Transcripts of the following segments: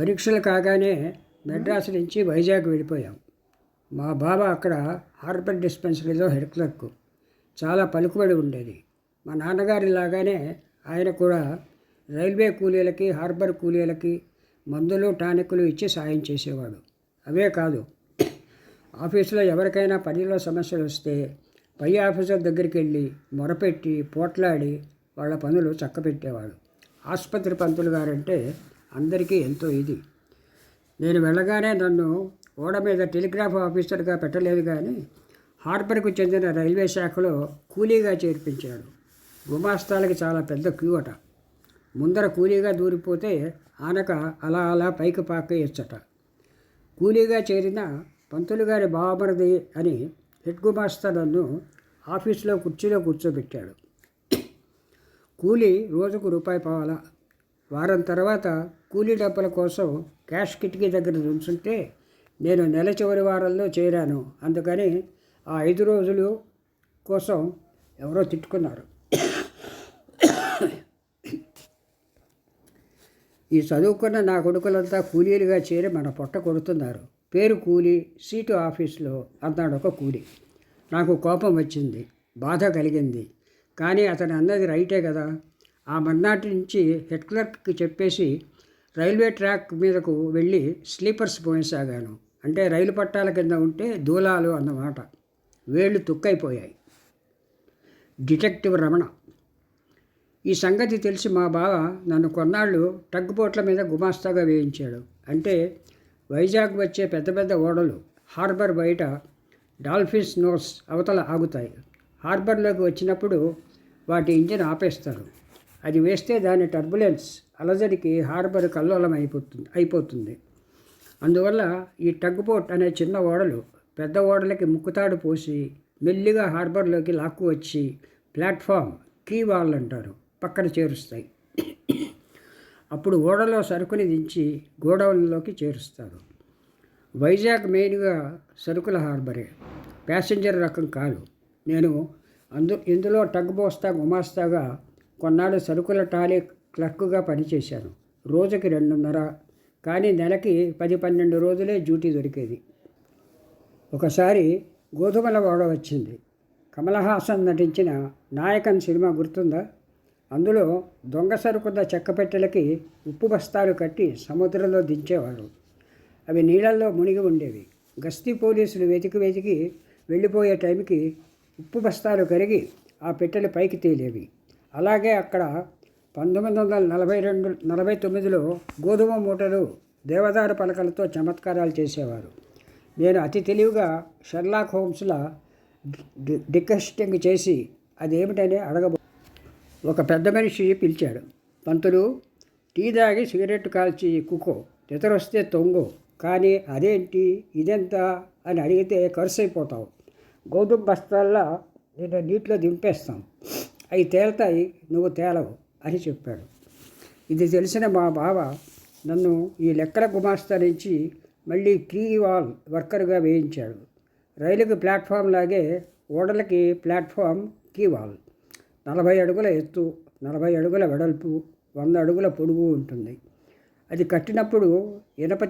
పరీక్షలు కాగానే మెడ్రాస్ నుంచి వైజాగ్ వెళ్ళిపోయాం. మా బావ అక్కడ హార్బర్ డిస్పెన్సరీలో హెడ్ క్లర్క్. చాలా పలుకుబడి ఉండేది. మా నాన్నగారి లాగానే ఆయన కూడా రైల్వే కూలీలకి హార్బర్ కూలీలకి మందులు టానిక్లు ఇచ్చి సాయం చేసేవాడు. అవే కాదు ఆఫీసులో ఎవరికైనా పనిలో సమస్యలు వస్తే పై ఆఫీసర్ దగ్గరికి వెళ్ళి మొరపెట్టి పోట్లాడి వాళ్ళ పనులు చక్కబెట్టేవాడు. ఆసుపత్రి పంతులు గారంటే అందరికీ ఎంతో ఇది. నేను వెళ్ళగానే నన్ను ఓడ మీద టెలిగ్రాఫ్ ఆఫీసర్గా పెట్టలేదు కానీ హార్బర్కు చెందిన రైల్వే శాఖలో కూలీగా చేర్పించాడు. గుమాస్తాలకి చాలా పెద్ద క్యూ అట. ముందర కూలీగా దూరిపోతే ఆనక అలా అలా పైకి పాకేయచ్చట కూలీగా చేరిన పంతులు గారి బావమరిది అని హెడ్ గుమాస్తా నన్ను ఆఫీసులో కుర్చీలో కూర్చోబెట్టాడు. కూలీ రోజుకు రూపాయి పావాల వారం తర్వాత కూలీ డబ్బుల కోసం క్యాష్ కిటికీ దగ్గర ఉంచుంటే నేను నెల చివరి వారంలో చేరాను. అందుకని ఆ ఐదు రోజులు కోసం ఎవరో తిట్టుకున్నారు. ఈ చదువుకున్న నా కొడుకులంతా కూలీలుగా చేరి మన పొట్ట కొడుతున్నారు. పేరు కూలీ సీటు ఆఫీస్లో అన్నాడు ఒక కూలీ. నాకు కోపం వచ్చింది బాధ కలిగింది. కానీ అతను అన్నది రైటే కదా. ఆ మర్నాటి నుంచి హెడ్ క్లర్క్కి చెప్పేసి రైల్వే ట్రాక్ మీదకు వెళ్ళి స్లీపర్స్ పోయసాగాను. అంటే రైలు పట్టాల కింద ఉంటే దూలాలు అన్నమాట. వేళ్ళు తుక్కైపోయాయి. డిటెక్టివ్ రమణ ఈ సంగతి తెలిసి మా బావ నన్ను కొన్నాళ్ళు టగ్గుపోట్ల మీద గుమాస్తాగా వేయించాడు. అంటే వైజాగ్ వచ్చే పెద్ద పెద్ద ఓడలు హార్బర్ బయట డాల్ఫిన్స్ నోస్ అవతల ఆగుతాయి. హార్బర్లోకి వచ్చినప్పుడు వాటి ఇంజిన్ ఆపేస్తారు. అది వేస్తే దాని టర్బులెన్స్ అలజడికి హార్బర్ కల్లోలం అయిపోతుంది అయిపోతుంది. అందువల్ల ఈ టగ్బోట్ అనే చిన్న ఓడలు పెద్ద ఓడలకి ముక్కుతాడు పోసి మెల్లిగా హార్బర్లోకి లాక్కు వచ్చి ప్లాట్ఫామ్ కీ వాళ్ళు అంటారు పక్కన చేరుస్తాయి. అప్పుడు ఓడలో సరుకుని దించి గోడౌన్లోకి చేరుస్తారు. వైజాగ్ మెయిన్గా సరుకుల హార్బరే ప్యాసింజర్ రకం కాదు. నేను అందు ఇందులో టగ్ బోస్తా గుమాస్తాగా కొన్నాళ్ళు సరుకుల టాలీ క్లర్క్గా పనిచేశాను. రోజుకి రెండున్నర కానీ నెలకి పది పన్నెండు రోజులే డ్యూటీ దొరికేది. ఒకసారి గోధుమల ఓడ వచ్చింది. కమలహాసన్ నటించిన నాయకన్ సినిమా గుర్తుందా? అందులో దొంగ సరుకున్న చెక్క పెట్టెలకి ఉప్పు బస్తాలు కట్టి సముద్రంలో దించేవారు అవి నీళ్ళల్లో మునిగి ఉండేవి. గస్తీ పోలీసులు వెతికి వెతికి వెళ్ళిపోయే టైంకి ఉప్పు బస్తాలు కరిగి ఆ పెట్టెలు పైకి తేలేవి. అలాగే అక్కడ పంతొమ్మిది వందల నలభై రెండు నలభై తొమ్మిదిలో గోధుమ మూటలు దేవదారు పలకలతో చమత్కారాలు చేసేవారు. నేను అతి తెలివిగా షెర్లాక్ హోమ్స్లా డికస్టింగ్ చేసి అదేమిటని అడగబో ఒక పెద్ద మనిషి పిలిచాడు. పంతులు టీ తాగి సిగరెట్ కాల్చి కుక్కో నిద్రొస్తే తొంగు కానీ అదేంటి ఇదెంత? అని అడిగితే ఖర్చు అయిపోతావు గోధుమ బస్తాల్లో నేను నీటిలో దింపేస్తాం. అవి తేలుతాయి నువ్వు తేలవు అని చెప్పాడు. ఇది తెలిసిన మా బావ నన్ను ఈ లెక్కల గుమాస్తా నుంచి మళ్ళీ కీ వాల్ వర్కర్గా వేయించాడు. రైలుకి ప్లాట్ఫామ్ లాగే ఓడలకి ప్లాట్ఫామ్ కీ వాల్ నలభై అడుగుల ఎత్తు నలభై అడుగుల వెడల్పు వంద అడుగుల పొడుగు ఉంటుంది. అది కట్టినప్పుడు ఇనప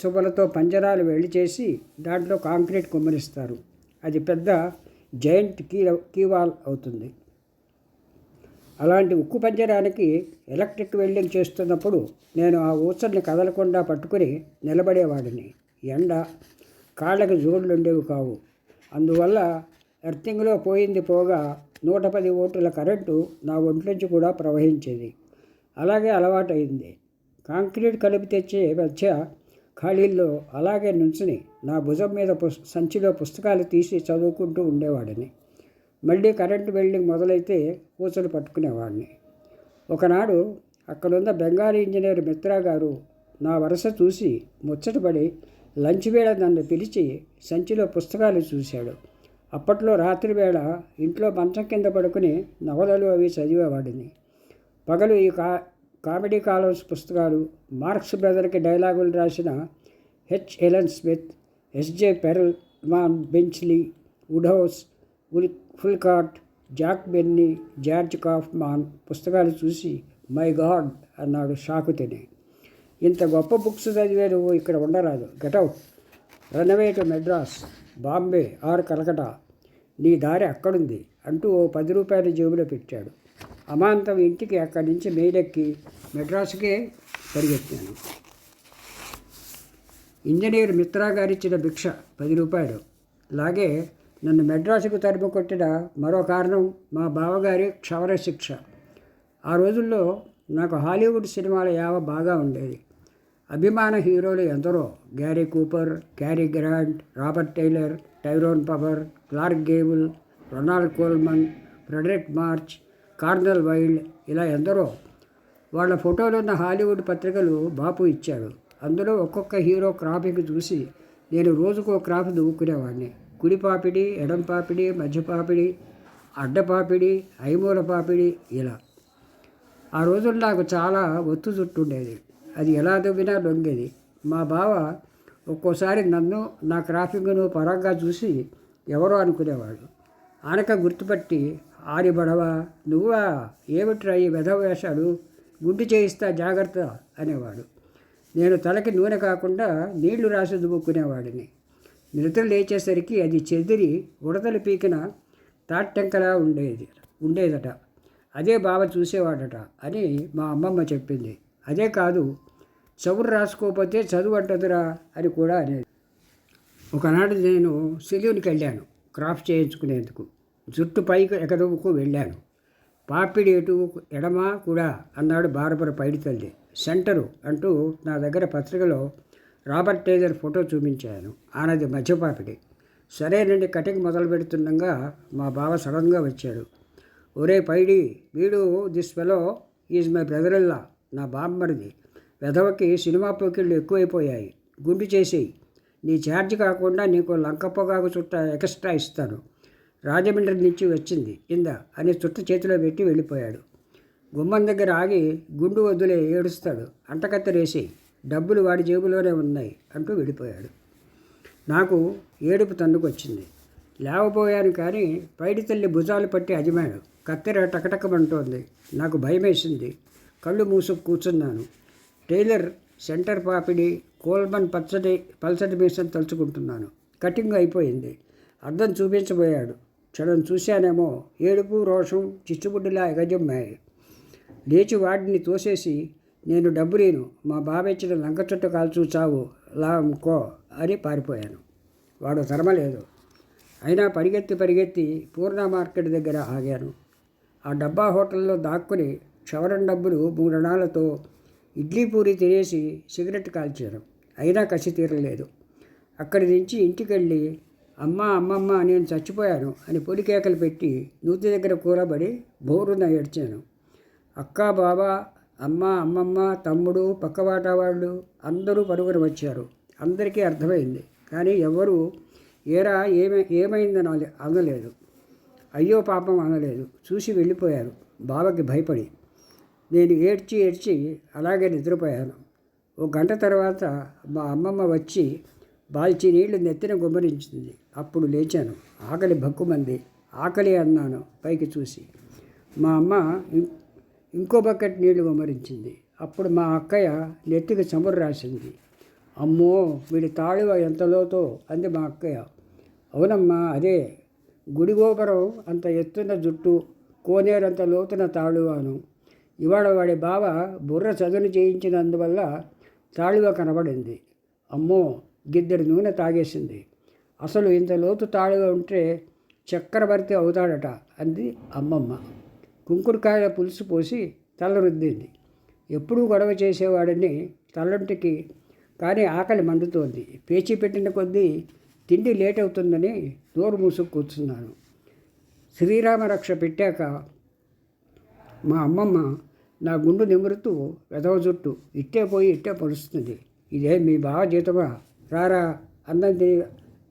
చువ్వలతో పంజరాలు వెళ్ళి చేసి దాంట్లో కాంక్రీట్ కుమ్మరిస్తారు అది పెద్ద జైంట్ కీ కీవాల్ అవుతుంది. అలాంటి ఉక్కు పంజరానికి ఎలక్ట్రిక్ వెల్డింగ్ చేస్తున్నప్పుడు నేను ఆ ఊసల్ని కదలకుండా పట్టుకుని నిలబడేవాడిని. ఎండ కాళ్ళకి జోడులు ఉండేవి కావు. అందువల్ల ఎర్తింగ్లో పోయింది పోగా నూట పది ఓటుల కరెంటు నా ఒంట్లోంచి కూడా ప్రవహించేది. అలాగే అలవాటైంది కాంక్రీట్ కలిపి తెచ్చే మధ్య ఖాళీల్లో అలాగే నుంచుని నా భుజం మీద పుస్ సంచిలో పుస్తకాలు తీసి చదువుకుంటూ ఉండేవాడిని. మళ్ళీ కరెంటు వెల్డింగ్ మొదలైతే కూతురు పట్టుకునేవాడిని. ఒకనాడు అక్కడున్న బెంగాలీ ఇంజనీర్ మిత్రా గారు నా వరుస చూసి ముచ్చటపడి లంచ్ వేళ నన్ను పిలిచి సంచిలో పుస్తకాలు చూశాడు. అప్పట్లో రాత్రి వేళ ఇంట్లో మంచం కింద పడుకుని నవలలు అవి చదివేవాడిని. పగలు ఈ కా కామెడీ కాలమ్స్ పుస్తకాలు మార్క్స్ బ్రదర్కి డైలాగులు రాసిన H. Allen Smith S J Perelman Benchley Wodehouse Woollcott Jack Benny George Kaufman పుస్తకాలు చూసి మై గాడ్ అన్నాడు షాకు తిని. ఇంత గొప్ప బుక్స్ చదివే ఇక్కడ ఉండరాదు. Get out run away to Madras Bombay or Calcutta. నీ దారి అక్కడుంది అంటూ ఓ పది రూపాయల జేబులో పెట్టాడు. అమాంతం ఇంటికి అక్కడి నుంచి మెయిలెక్కి మెడ్రాస్కే పరిగెత్తాను. ఇంజనీర్ మిత్రా గారిచ్చిన భిక్ష పది రూపాయలు. అలాగే నన్ను మెడ్రాసుకు తరిమి కొట్టిన మరో కారణం మా బావగారి క్షవర శిక్ష. ఆ రోజుల్లో నాకు హాలీవుడ్ సినిమాల యావ బాగా ఉండేది. అభిమాన హీరోలు ఎందరో? Gary Cooper Cary Grant Robert Taylor Tyrone Power Clark Gable Ronald Colman Fredric March Cornel Wilde ఇలా ఎందరో? వాళ్ళ ఫోటోలు ఉన్న హాలీవుడ్ పత్రికలు బాపు ఇచ్చాడు అందులో ఒక్కొక్క హీరో క్రాఫిక్ చూసి నేను రోజుకో క్రాఫ్ దువ్వుకునేవాడిని కుడి పాపిడి ఎడం పాపిడి మధ్య పాపిడి అడ్డపాపిడి ఐమూల పాపిడి ఇలా. ఆ రోజుల్లో నాకు చాలా ఒత్తు చుట్టుండేది అది ఎలా దొబ్బినా లొంగేది. మా బావ ఒక్కోసారి నన్ను నా క్రాఫింగ్ను పరంగా చూసి ఎవరో అనుకునేవాడు. ఆనక గుర్తుపట్టి ఆరి బడవా నువ్వా? ఏమిట్రా ఈ వెధ వేషాలు? గుండు చేయిస్తా జాగ్రత్త అనేవాడు. నేను తలకి నూనె కాకుండా నీళ్ళు రాసి దువ్వుకునేవాడిని నిద్ర లేచేసరికి అది చెదిరి ఉడతలు పీకిన తాట్టెంకలా ఉండేది ఉండేదట. అదే బావ చూసేవాడట అని మా అమ్మమ్మ చెప్పింది. అదే కాదు చవురు రాసుకోకపోతే చదువు అంటదురా అని కూడా అనేది. ఒకనాడు నేను సెలూన్కి వెళ్ళాను క్రాఫ్ట్ చేయించుకునేందుకు. జుట్టు పైకి ఎగదవుకు వెళ్ళాను. పాపిడి ఎటు ఎడమా కూడా అన్నాడు బారబర పైడి తల్లి సెంటరు అంటూ నా దగ్గర పత్రికలో రాబర్ట్ టేజర్ ఫోటో చూపించాను. ఆనది మధ్యపాపిడి. సరే సరేనండి కటింగ్ మొదలు పెడుతుండగా మా బావ సడన్గా వచ్చాడు. ఒరే పైడి వీడు దిస్ ఫెలో ఈజ్ మై బ్రదర్ల్లా నా బామ్మరిది వెధవకి సినిమా పోకిళ్ళు ఎక్కువైపోయాయి. గుండు చేసేయి. నీ ఛార్జ్ కాకుండా నీకు లంక పొగాకు చుట్ట ఎక్స్ట్రా ఇస్తాను. రాజమండ్రి నుంచి వచ్చింది. ఇందా అని చుట్ట చేతిలో పెట్టి వెళ్ళిపోయాడు. గుమ్మం దగ్గర ఆగి గుండు వద్దులే ఏడుస్తాడు. అంటకత్తరేసేయి. డబ్బులు వాడి జేబులోనే ఉన్నాయి అంటూ వెళ్ళిపోయాడు నాకు ఏడుపు తన్నుకొచ్చింది. లేవబోయాను కానీ పైడి తల్లి భుజాలు పట్టి అజమాడు కత్తెర టకటకమంటోంది. నాకు భయమేసింది. కళ్ళు మూసుకు కూర్చున్నాను. టైలర్ సెంటర్ పాపిడి కోల్మన్ పచ్చడి పల్సటి మీసం తలుచుకుంటున్నాను. కటింగ్ అయిపోయింది. అర్థం చూపించబోయాడు. క్షణం చూశానేమో ఏడుపు రోషం చిచ్చుబుడ్డిలా ఎగజమ్మాయి. లేచి వాడిని తోసేసి నేను డబ్బు లేను. మా బావ ఇచ్చిన లంక చుట్టూ కాల్చు చావు లాంకో అని పారిపోయాను. వాడు తరమలేదు. అయినా పరిగెత్తి పరిగెత్తి పూర్ణ మార్కెట్ దగ్గర ఆగాను. ఆ డబ్బా హోటల్లో దాక్కుని క్షవరం డబ్బులు మూడణాలతో ఇడ్లీ పూరి తినేసి సిగరెట్ కాల్చాను. అయినా కసి తీరలేదు. అక్కడి నుంచి ఇంటికి వెళ్ళి అమ్మ అమ్మమ్మ నేను చచ్చిపోయాను అని పొడికేకలు పెట్టి నూతి దగ్గర కూరబడి బోరున ఏడ్చాను. అక్క బాబా అమ్మ అమ్మమ్మ తమ్ముడు పక్కవాట వాళ్ళు అందరూ పరుగున వచ్చారు. అందరికీ అర్థమైంది. కానీ ఎవరు ఏరా ఏమై ఏమైందని అనలేదు. అయ్యో పాపం అనలేదు. చూసి వెళ్ళిపోయారు. బావకి భయపడి. నేను ఏడ్చి ఏడ్చి అలాగే నిద్రపోయాను. ఓ గంట తర్వాత మా అమ్మమ్మ వచ్చి బాల్చి నీళ్ళు నెత్తిన గుమ్మరించింది. అప్పుడు లేచాను. ఆకలి భక్కుమంది. ఆకలి అన్నాను పైకి చూసి. మా అమ్మ ఇంకో బకెట్ నీళ్ళు గుమ్మరించింది. అప్పుడు మా అక్కయ్య నెత్తికి చమురు రాసింది. అమ్మో వీడి తాళివ ఎంత లోతో? అంది మా అక్కయ్య. అవునమ్మా అదే. గుడి గోపురం అంత ఎత్తున జుట్టు కోనేరంత లోతున తాళువాను. ఇవాళ వాడి బావ బుర్ర చదును చేయించినందువల్ల తాళువ కనబడింది. అమ్మో గిద్దెడు నూనె తాగేసింది. అసలు ఇంత లోతు తాళువ ఉంటే చక్రవర్తి అవుతాడట అంది అమ్మమ్మ. కుంకుడుకాయ పులుసు పోసి తలరుద్దింది. ఎప్పుడూ గొడవ చేసేవాడిని తలంటికి కానీ ఆకలి మండుతోంది. పేచి పెట్టిన కొద్దీ తిండి లేట్ అవుతుందని నోరు మూసుకు కూర్చున్నాను. శ్రీరామ రక్ష పెట్టాక మా అమ్మమ్మ నా గుండు నిమురుతూ వెదవ జుట్టు ఇట్టే పోయి ఇట్టే పడుస్తుంది. ఇదే మీ బావ జీతమా? రారా అందంది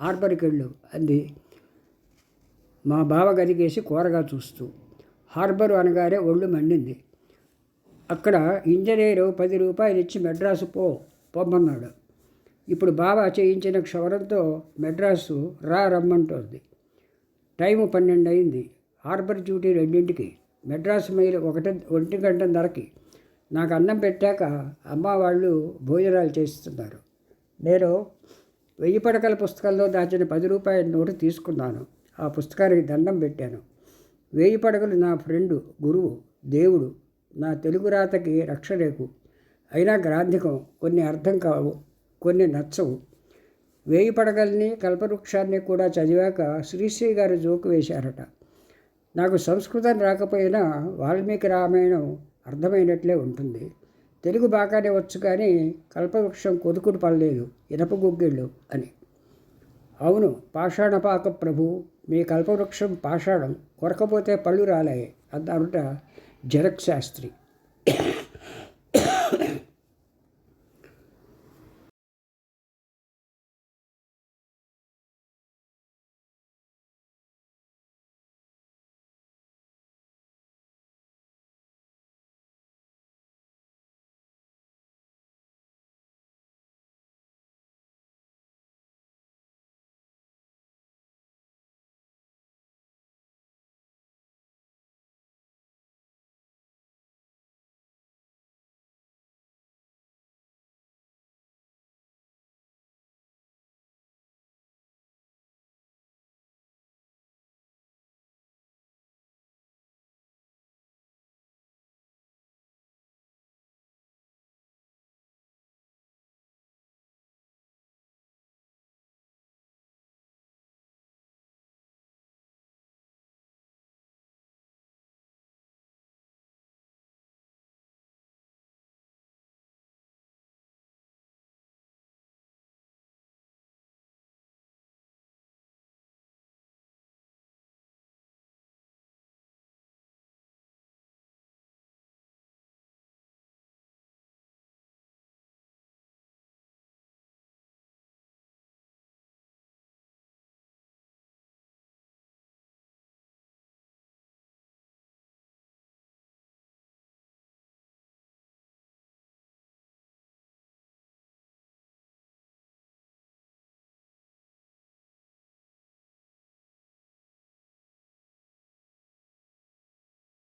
ఆర్బర్కెళ్ళు అంది. మా బావ గదిగేసి కూరగా చూస్తూ హార్బర్ అనగానే ఒళ్ళు మండింది. అక్కడ ఇంజనీరు పది రూపాయలు ఇచ్చి మెడ్రాసు పో పొమ్మన్నాడు. ఇప్పుడు బాబా చేయించిన క్షవరంతో మెడ్రాసు రా రమ్మంటోంది. టైము పన్నెండు అయింది హార్బర్ డ్యూటీ రెండింటికి. మెడ్రాసు మైలు ఒకటి ఒంటి గంటన్నరకి. నాకు అన్నం పెట్టాక అమ్మ వాళ్ళు భోజనాలు చేస్తున్నారు. నేను వెయ్యి పడకల పుస్తకంలో దాచిన పది రూపాయల నోటు తీసుకున్నాను. ఆ పుస్తకానికి దండం పెట్టాను. వేయి పడగలు నా ఫ్రెండు గురువు దేవుడు నా తెలుగు రాతకి రక్షరేకు. అయినా గ్రాంధికం కొన్ని అర్థం కావు కొన్ని నచ్చవు. వేయి పడగల్ని కల్పవృక్షాన్ని కూడా చదివాక శ్రీశ్రీ గారు జోకు వేశారట. నాకు సంస్కృతం రాకపోయినా వాల్మీకి రామాయణం అర్థమైనట్లే ఉంటుంది. తెలుగు బాగానే వచ్చు కానీ కల్పవృక్షం కొదుకుడు పడలేదు ఇనప గుగ్గిళ్ళు అని. అవును పాషాణపాక ప్రభు మీ కల్పవృక్షం పాషాణం కొరకపోతే పళ్ళు రాలే అన్నారుట జరక్ శాస్త్రి.